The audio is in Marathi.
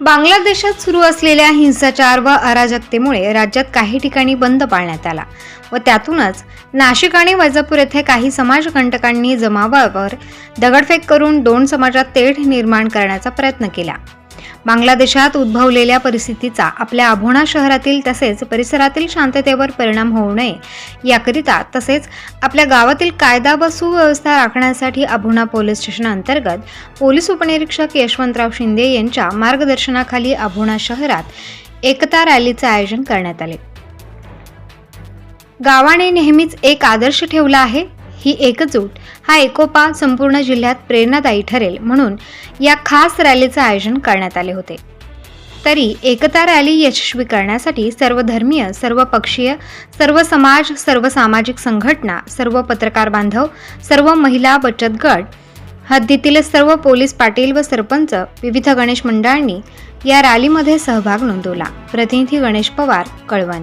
बांगलादेशात सुरू असलेल्या हिंसाचार व अराजकतेमुळे राज्यात काही ठिकाणी बंद पाळण्यात आला व त्यातूनच नाशिक आणि वैजापूर येथे काही समाजकंटकांनी जमावावर दगडफेक करून दोन समाजात तेढ निर्माण करण्याचा प्रयत्न केला. बांगलादेशात उद्भवलेल्या परिस्थितीचा आपल्या अभोणा शहरातील तसेच परिसरातील शांततेवर परिणाम होऊ नये. याकरिता तसेच आपल्या गावातील कायदा व सुव्यवस्था राखण्यासाठी अभोणा पोलीस स्टेशन अंतर्गत पोलीस उपनिरीक्षक यशवंतराव शिंदे यांच्या मार्गदर्शनाखाली अभोणा शहरात एकता रॅलीचे आयोजन करण्यात आले. गावाने नेहमीच एक आदर्श ठेवला आहे. ही एकजूट हा एकोपा संपूर्ण जिल्ह्यात प्रेरणादायी ठरेल म्हणून या खास रॅलीचं आयोजन करण्यात आले होते. तरी एकता रॅली यशस्वी करण्यासाठी सर्व धर्मीय सर्व पक्षीय सर्व समाज सर्व सामाजिक संघटना सर्व पत्रकार बांधव सर्व महिला बचत गट हद्दीतील सर्व पोलीस पाटील व सरपंच विविध गणेश मंडळांनी या रॅलीमध्ये सहभाग नोंदवला. प्रतिनिधी गणेश पवार कळवण.